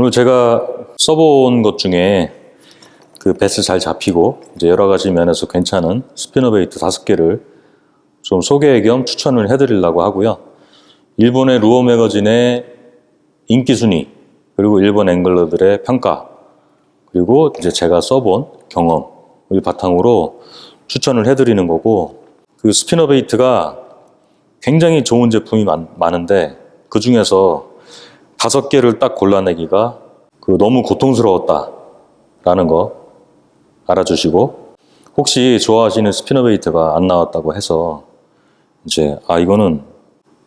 오늘 제가 써본 것 중에 그 배스 잘 잡히고 이제 여러 가지 면에서 괜찮은 스피너 베이트 다섯 개를 좀 소개 겸 추천을 해드리려고 하고요. 일본의 루어 매거진의 인기 순위 그리고 일본 앵글러들의 평가 그리고 이제 제가 써본 경험을 바탕으로 추천을 해드리는 거고 그 스피너 베이트가 굉장히 좋은 제품이 많, 많은데 그 중에서 다섯 개를 딱 골라내기가 그 너무 고통스러웠다라는 거 알아주시고 혹시 좋아하시는 스피너 베이트가 안 나왔다고 해서 이제 아 이거는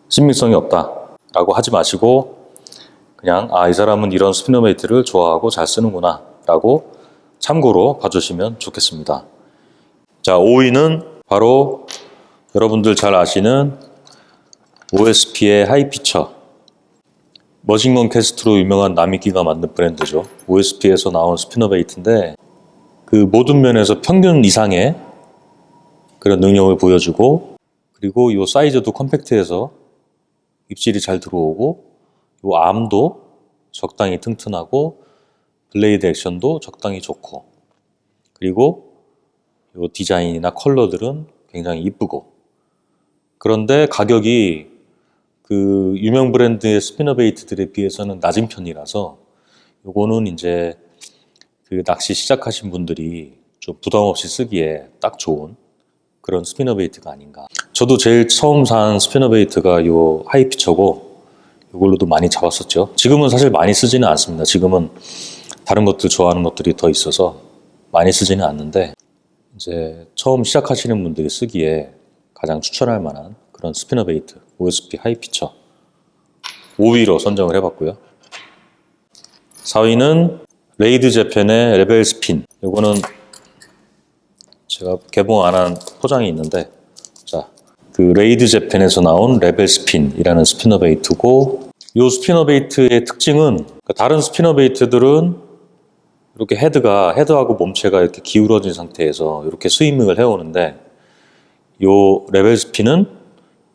신빙성이 없다라고 하지 마시고 그냥 아 이 사람은 이런 스피너 베이트를 좋아하고 잘 쓰는구나라고 참고로 봐주시면 좋겠습니다. 자 5위는 바로 여러분들 잘 아시는 OSP의 하이피처 머신건 캐스트로 유명한 나미키가 만든 브랜드죠. OSP에서 나온 스피너베이트인데 그 모든 면에서 평균 이상의 그런 능력을 보여주고 그리고 이 사이즈도 컴팩트해서 입질이 잘 들어오고 이 암도 적당히 튼튼하고 블레이드 액션도 적당히 좋고 그리고 이 디자인이나 컬러들은 굉장히 이쁘고 그런데 가격이 그 유명 브랜드의 스피너베이트들에 비해서는 낮은 편이라서 요거는 이제 그 낚시 시작하신 분들이 좀 부담 없이 쓰기에 딱 좋은 그런 스피너베이트가 아닌가. 저도 제일 처음 산 스피너베이트가 요 하이피처고 이걸로도 많이 잡았었죠. 지금은 사실 많이 쓰지는 않습니다. 지금은 다른 것들 좋아하는 것들이 더 있어서 많이 쓰지는 않는데 이제 처음 시작하시는 분들이 쓰기에 가장 추천할 만한 그런 스피너베이트 OSP 하이피처 5위로 선정을 해봤고요. 4위는 레이드 재팬의 레벨 스핀. 이거는 제가 개봉 안 한 포장이 있는데, 자, 그 레이드 재팬에서 나온 레벨 스핀이라는 스피너 베이트고, 이 스피너 베이트의 특징은 그러니까 다른 스피너 베이트들은 이렇게 헤드가 헤드하고 몸체가 이렇게 기울어진 상태에서 이렇게 스위밍을 해오는데, 이 레벨 스핀은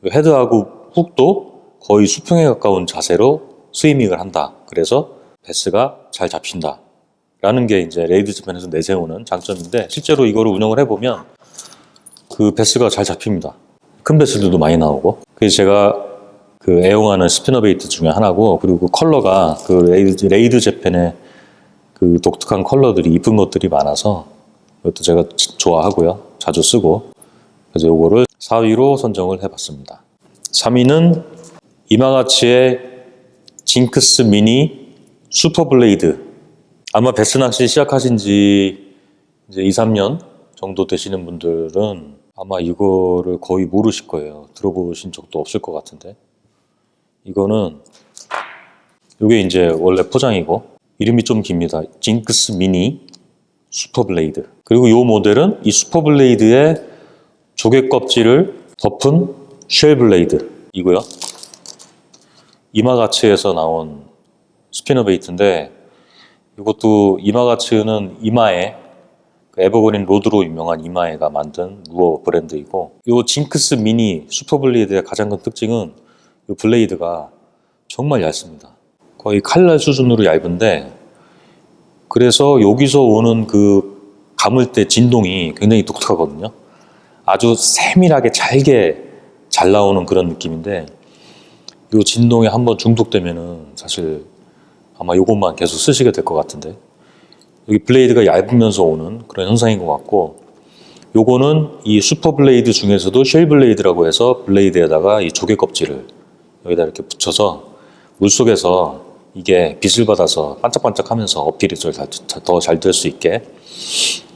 요 헤드하고 훅도 거의 수평에 가까운 자세로 스위밍을 한다. 그래서 베스가 잘 잡힌다. 라는 게 이제 레이드 재팬에서 내세우는 장점인데 실제로 이거를 운영을 해보면 그 베스가 잘 잡힙니다. 큰 베스들도 많이 나오고 그래서 제가 그 애용하는 스피너 베이트 중에 하나고 그리고 그 컬러가 그 레이드, 레이드 재팬의 그 독특한 컬러들이 이쁜 것들이 많아서 이것도 제가 좋아하고요. 자주 쓰고 그래서 요거를 4위로 선정을 해봤습니다. 3위는 이마 가치의 징크스 미니 슈퍼블레이드. 아마 베스 낚시 시작하신 지 이제 2, 3년 정도 되시는 분들은 아마 이거를 거의 모르실 거예요. 들어보신 적도 없을 것 같은데. 이거는 이게 이제 원래 포장이고 이름이 좀 깁니다. 징크스 미니 슈퍼블레이드. 그리고 이 모델은 이 슈퍼블레이드의 조개 껍질을 덮은 쉘블레이드이고요. 이마가츠에서 나온 스피너 베이트인데 이것도 이마가츠는 이마에 그 에버그린 로드로 유명한 이마에가 만든 루어 브랜드이고 이 징크스 미니 슈퍼블레이드의 가장 큰 특징은 이 블레이드가 정말 얇습니다. 거의 칼날 수준으로 얇은데 그래서 여기서 오는 그 감을 때 진동이 굉장히 독특하거든요. 아주 세밀하게 잘게 잘 나오는 그런 느낌인데 이 진동에 한번 중독되면은 사실 아마 이것만 계속 쓰시게 될 것 같은데 여기 블레이드가 얇으면서 오는 그런 현상인 것 같고 요거는 이 슈퍼 블레이드 중에서도 쉘 블레이드라고 해서 블레이드에다가 이 조개 껍질을 여기다 이렇게 붙여서 물속에서 이게 빛을 받아서 반짝반짝하면서 어필이 더 잘 될 수 있게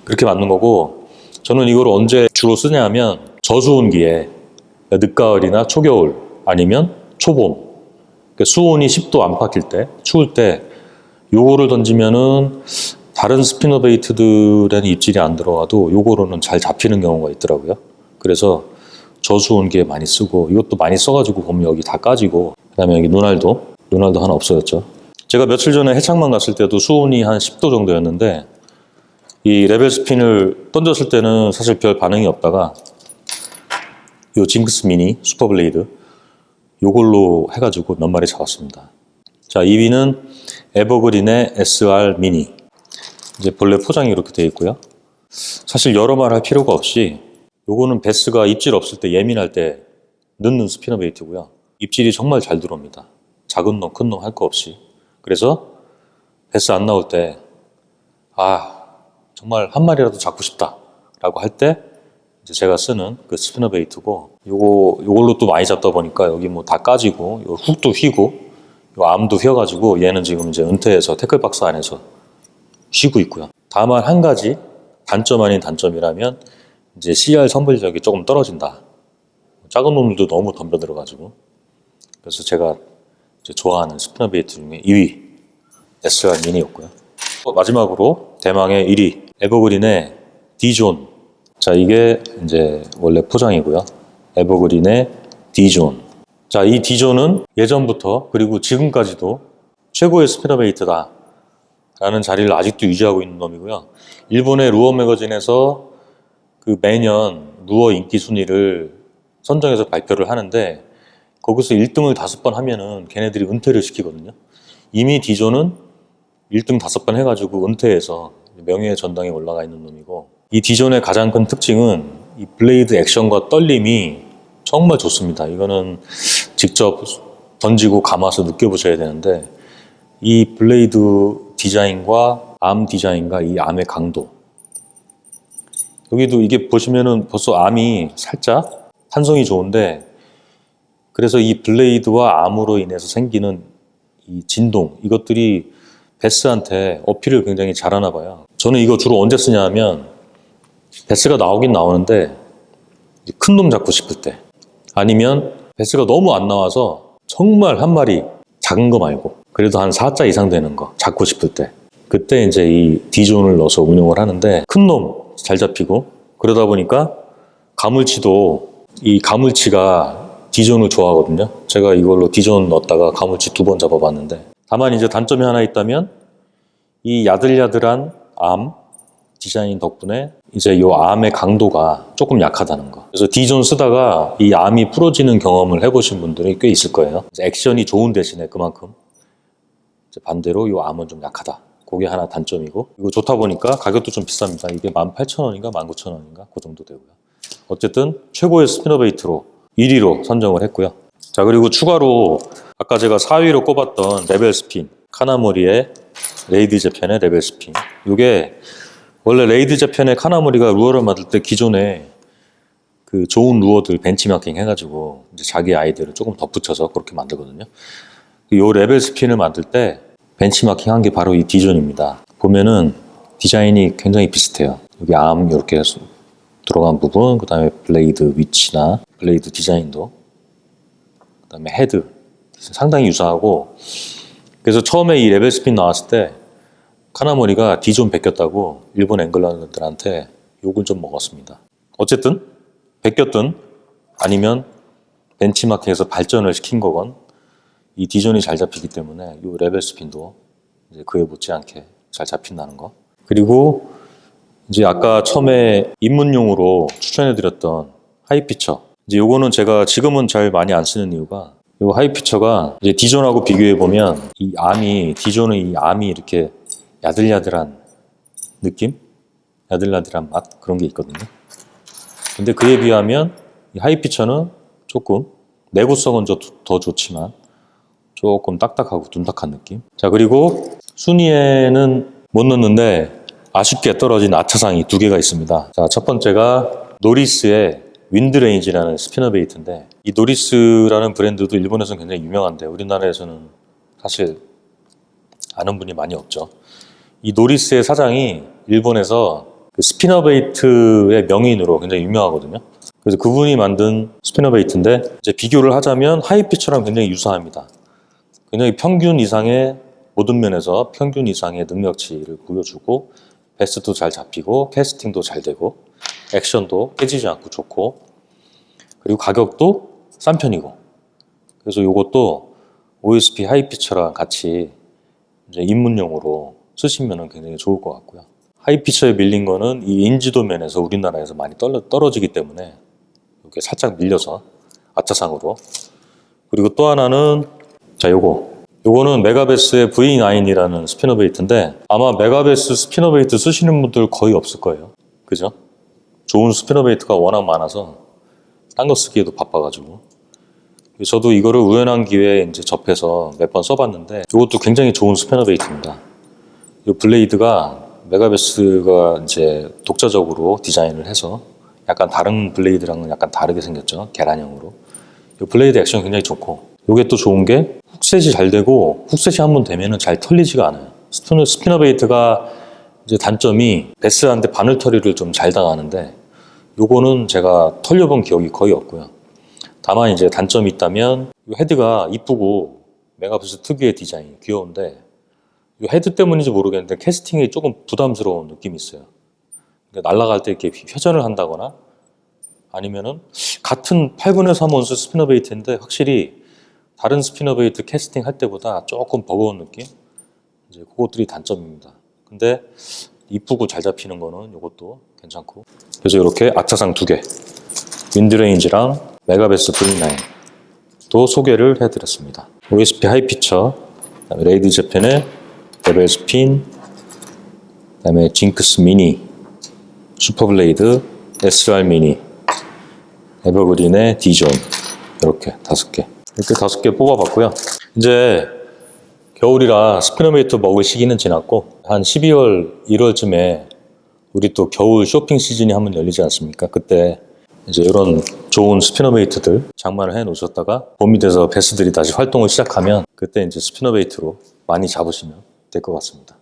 그렇게 만든 거고 저는 이걸 언제 주로 쓰냐면 저수온기에 늦가을이나 초겨울 아니면 초봄 그러니까 수온이 10도 안팎일 때 추울 때 요거를 던지면은 다른 스피너 베이트들에는 입질이 안 들어와도 요거로는 잘 잡히는 경우가 있더라고요. 그래서 저수온기에 많이 쓰고 이것도 많이 써가지고 보면 여기 다 까지고 그다음에 여기 눈알도 눈알도 하나 없어졌죠. 제가 며칠 전에 해창만 갔을 때도 수온이 한 10도 정도였는데 이 레벨 스핀을 던졌을 때는 사실 별 반응이 없다가 요 징크스 미니 슈퍼블레이드 요걸로 해가지고 몇 마리 잡았습니다. 자 2위는 에버그린의 SR 미니. 이제 본래 포장이 이렇게 되어 있고요. 사실 여러 말 할 필요가 없이 요거는 베스가 입질 없을 때 예민할 때 넣는 스피너 베이트고요. 입질이 정말 잘 들어옵니다. 작은 놈, 큰 놈 할 거 없이. 그래서 베스 안 나올 때, 아, 정말 한 마리라도 잡고 싶다. 라고 할 때, 이제 제가 쓰는 그 스피너 베이트고, 요거, 요걸로 또 많이 잡다 보니까 여기 뭐 다 까지고, 요 훅도 휘고, 요 암도 휘어가지고, 얘는 지금 이제 은퇴해서 태클박스 안에서 쉬고 있고요. 다만 한 가지 단점 아닌 단점이라면, 이제 CR 선별력이 조금 떨어진다. 작은 놈들도 너무 덤벼 들어가지고. 그래서 제가 좋아하는 스피너 베이트 중에 2위 SR 미니였고요. 또 마지막으로 대망의 1위 에버그린의 디존. 자 이게 이제 원래 포장이고요. 에버그린의 디존. 자이 디존은 예전부터 그리고 지금까지도 최고의 스피너 베이트다. 라는 자리를 아직도 유지하고 있는 놈이고요. 일본의 루어 매거진에서 그 매년 루어 인기 순위를 선정해서 발표를 하는데 거기서 1등을 다섯 번 하면은 걔네들이 은퇴를 시키거든요. 이미 디존은 1등 다섯 번 해가지고 은퇴해서 명예의 전당에 올라가 있는 놈이고 이 디존의 가장 큰 특징은 이 블레이드 액션과 떨림이 정말 좋습니다. 이거는 직접 던지고 감아서 느껴보셔야 되는데 이 블레이드 디자인과 암 디자인과 이 암의 강도 여기도 이게 보시면은 벌써 암이 살짝 탄성이 좋은데 그래서 이 블레이드와 암으로 인해서 생기는 이 진동 이것들이 베스한테 어필을 굉장히 잘하나 봐요. 저는 이거 주로 언제 쓰냐 하면 베스가 나오긴 나오는데 큰 놈 잡고 싶을 때 아니면 베스가 너무 안 나와서 정말 한 마리 작은 거 말고 그래도 한 4자 이상 되는 거 잡고 싶을 때 그때 이제 이 디존을 넣어서 운용을 하는데 큰 놈 잘 잡히고 그러다 보니까 가물치도 이 가물치가 디존을 좋아하거든요. 제가 이걸로 디존 넣었다가 가물치 두 번 잡아봤는데 다만 이제 단점이 하나 있다면 이 야들야들한 암 디자인 덕분에 이제 이 암의 강도가 조금 약하다는 거. 그래서 디존 쓰다가 이 암이 부러지는 경험을 해보신 분들이 꽤 있을 거예요. 액션이 좋은 대신에 그만큼 반대로 이 암은 좀 약하다. 그게 하나 단점이고 이거 좋다 보니까 가격도 좀 비쌉니다. 이게 18,000원인가 19,000원인가 그 정도 되고요. 어쨌든 최고의 스피너 베이트로 1위로 선정을 했고요. 자 그리고 추가로 아까 제가 4위로 꼽았던 레벨 스핀 카나모리의 레이드 재편의 레벨 스핀 이게 원래 레이드 재편의 카나모리가 루어를 만들 때 기존에 그 좋은 루어들 벤치마킹 해가지고 이제 자기 아이디어를 조금 덧붙여서 그렇게 만들거든요. 이 레벨 스핀을 만들 때 벤치마킹 한 게 바로 이 디존입니다. 보면은 디자인이 굉장히 비슷해요. 여기 암 이렇게 들어간 부분, 그 다음에 블레이드 위치나 블레이드 디자인도, 그 다음에 헤드 상당히 유사하고 그래서 처음에 이 레벨 스핀 나왔을 때 카나모리가 디존 베꼈다고 일본 앵글러들한테 욕을 좀 먹었습니다. 어쨌든 베꼈든 아니면 벤치마킹에서 발전을 시킨 거건 이 디존이 잘 잡히기 때문에 이 레벨 스핀도 이제 그에 못지않게 잘 잡힌다는 거. 그리고 이제 아까 처음에 입문용으로 추천해드렸던 하이피처. 이제 요거는 제가 지금은 잘 많이 안 쓰는 이유가 이 하이피처가 이제 디존하고 비교해 보면 이 암이 디존의 이 암이 이렇게 야들야들한 느낌, 야들야들한 맛 그런 게 있거든요. 근데 그에 비하면 이 하이피처는 조금 내구성은 저- 더 좋지만 조금 딱딱하고 둔탁한 느낌. 자 그리고 순위에는 못 넣는데 아쉽게 떨어진 아차상이 두 개가 있습니다. 자 첫 번째가 노리스의 윈드레인지라는 스피너 베이트인데 이 노리스라는 브랜드도 일본에서는 굉장히 유명한데 우리나라에서는 사실 아는 분이 많이 없죠. 이 노리스의 사장이 일본에서 그 스피너 베이트의 명인으로 굉장히 유명하거든요. 그래서 그분이 만든 스피너 베이트인데 이제 비교를 하자면 하이피처랑 굉장히 유사합니다. 굉장히 평균 이상의 모든 면에서 평균 이상의 능력치를 보여주고 베스트도 잘 잡히고 캐스팅도 잘 되고 액션도 깨지지 않고 좋고 그리고 가격도 싼 편이고 그래서 이것도 OSP 하이피처랑 같이 이제 입문용으로 쓰시면 굉장히 좋을 것 같고요. 하이피처에 밀린 거는 이 인지도 면에서 우리나라에서 많이 떨어, 떨어지기 때문에 이렇게 살짝 밀려서 아차상으로 그리고 또 하나는 자 요거 요거는 메가베스의 V9이라는 스피너 베이트인데 아마 메가베스 스피너 베이트 쓰시는 분들 거의 없을 거예요. 그죠? 좋은 스피너 베이트가 워낙 많아서 딴 거 쓰기에도 바빠가지고 저도 이거를 우연한 기회에 이제 접해서 몇 번 써봤는데 이것도 굉장히 좋은 스피너 베이트입니다. 이 블레이드가 메가베스가 이제 독자적으로 디자인을 해서 약간 다른 블레이드랑은 약간 다르게 생겼죠. 계란형으로. 이 블레이드 액션 굉장히 좋고 이게 또 좋은 게 훅셋이 잘 되고 훅셋이 한 번 되면은 잘 털리지가 않아요. 스피너, 스피너 베이트가 이제 단점이 베스한테 바늘 처리를 좀 잘 당하는데 요거는 제가 털려본 기억이 거의 없고요. 다만 이제 단점이 있다면 이 헤드가 이쁘고 메가베스 특유의 디자인 귀여운데 이 헤드 때문인지 모르겠는데 캐스팅이 조금 부담스러운 느낌이 있어요. 그러니까 날아갈 때 이렇게 회전을 한다거나 아니면은 같은 8분의 3 온수 스피너 베이트인데 확실히 다른 스피너 베이트 캐스팅 할 때보다 조금 버거운 느낌? 이제 그것들이 단점입니다. 근데 이쁘고 잘 잡히는 거는 이것도 괜찮고 그래서 이렇게 악차상 두 개, 윈드레인지랑 메가베스 V9 도 소개를 해드렸습니다. OSP 하이피처, 레이드 재팬의 레벨 스핀, 그다음에 징크스 미니, 슈퍼블레이드, SR 미니, 에버그린의 디존 이렇게 다섯 개 이렇게 다섯 개 뽑아봤고요. 이제 겨울이라 스피너메이트 먹을 시기는 지났고 한 12월 1월쯤에 우리 또 겨울 쇼핑 시즌이 한번 열리지 않습니까? 그때 이제 이런 좋은 스피너베이트들 장만을 해 놓으셨다가 봄이 돼서 베스들이 다시 활동을 시작하면 그때 이제 스피너베이트로 많이 잡으시면 될 것 같습니다.